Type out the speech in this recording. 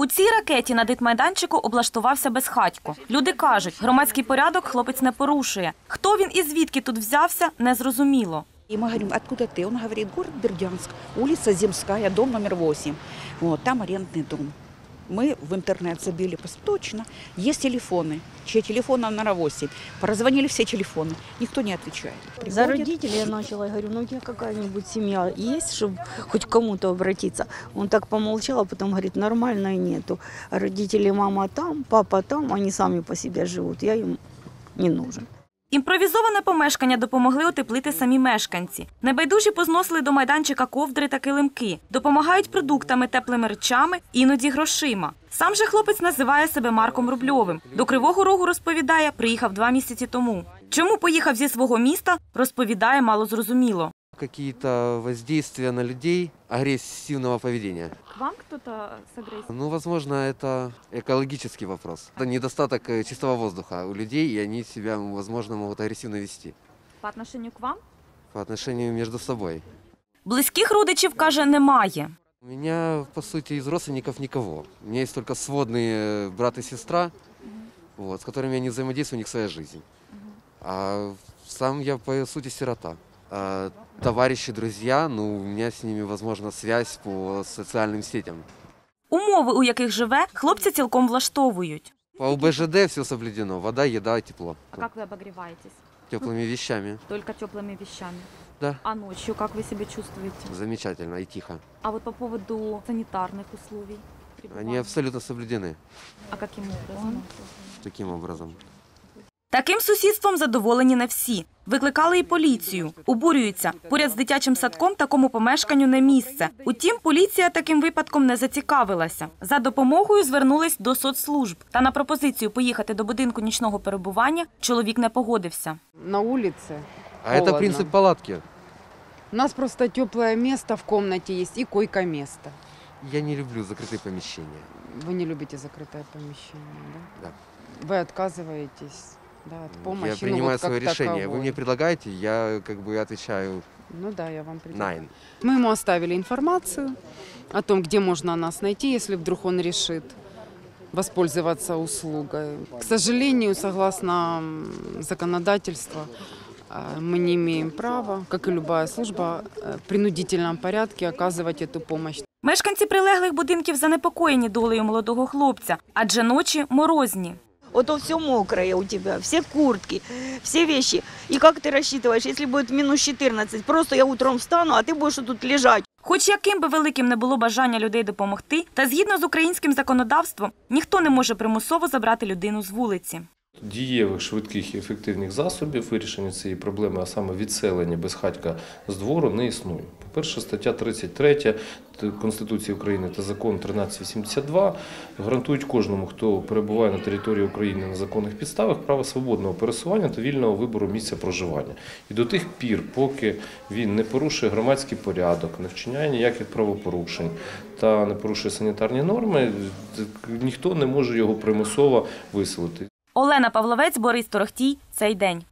У цій ракеті на дитмайданчику облаштувався безхатько. Люди кажуть, громадський порядок хлопець не порушує. Хто він і звідки тут взявся, незрозуміло. И мы говорим, откуда ты? Он говорит, город Бердянск, улица Земская, дом номер 8. Вот, там арендный дом. Мы в интернет забили, пос- точно, есть телефоны, чьи телефон номер 8. Прозвонили все телефоны, никто не отвечает. За Приходят, родителей я начала, я говорю, ну у тебя какая-нибудь семья есть, чтобы хоть к кому-то обратиться? Он так помолчал, а потом говорит, нормальной нету. А родители, мама там, папа там, они сами по себе живут, я им не нужен. Імпровізоване помешкання допомогли утеплити самі мешканці. Небайдужі позносили до майданчика ковдри та килимки, допомагають продуктами, теплими речами, іноді грошима. Сам же хлопець називає себе Марком Рубльовим. До Кривого Рогу розповідає, приїхав два місяці тому. Чому поїхав зі свого міста, розповідає мало зрозуміло. какие-то воздействия на людей агрессивного поведения. К вам хтось з агресією? Ну, возможно, это экологический вопрос. Это недостаток э, чистого воздуха у людей, и они себя, возможно, могут агрессивно вести По отношению к вам? по отношению между собой. Близьких родичів, каже, немає. У меня, по сути, из родственников никого. У меня есть только сводные брат и сестра, вот, с которыми я не взаимодействую, у них своя жизнь. А сам я, по сути, сирота. А товарищи, друзья, ну, у меня с ними, возможно, связь по социальным сетям. Умови, у яких живе, хлопці цілком влаштовують. По УБЖД все соблюдено. Вода, еда, тепло. А как вы обогреваетесь? Теплыми вещами. Только теплыми вещами? Да. А ночью как вы себя чувствуете? Замечательно и тихо. А вот по поводу санитарных условий? Они пребывания? абсолютно соблюдены А каким образом? таким образом. Таким сусідством задоволені не всі. Викликали і поліцію. Обурюються. Поряд з дитячим садком такому помешканню не місце. Утім, поліція таким випадком не зацікавилася. За допомогою звернулись до соцслужб. Та на пропозицію поїхати до будинку нічного перебування чоловік не погодився. на улице. А это Холодно. принцип палатки. У нас просто теплое место в комнате есть и койко-место. Я не люблю закрытые помещения. Вы не любите закрытое помещение, да? Да. Вы отказываетесь да, от помощи. я ну, принимаю вот как свое решение. Вы таковой. мне предлагаете, я как бы отвечаю Ну да, я вам предлагаю. найн. Мы ему оставили информацию о том, где можно нас найти, если вдруг он решит воспользоваться услугой. К сожалению, согласно м, законодательству, э, мы не имеем права, как и любая служба, э, в принудительном порядке оказывать эту помощь. Мешканці прилеглих будинків занепокоєні долею молодого хлопця, адже ночі морозні. Вот то все мокрое у тебя, все куртки, все вещи. И как ты рассчитываешь, если будет минус 14, просто я утром встану, а ты будешь тут лежать. Хоч яким би великим не було бажання людей допомогти, та згідно з українським законодавством ніхто не може примусово забрати людину з вулиці. Дієвих, швидких і ефективних засобів вирішення цієї проблеми, а саме відселення безхатька з двору, не існує. По-перше, стаття 33 Конституції України та закон 1382 гарантують кожному, хто перебуває на території України на законних підставах, право свободного пересування та вільного вибору місця проживання. І до тих пір, поки він не порушує громадський порядок, не вчиняє ніяких правопорушень та не порушує санітарні норми, ніхто не може його примусово виселити. Олена Павловець, Борис Торохтій. Цей день.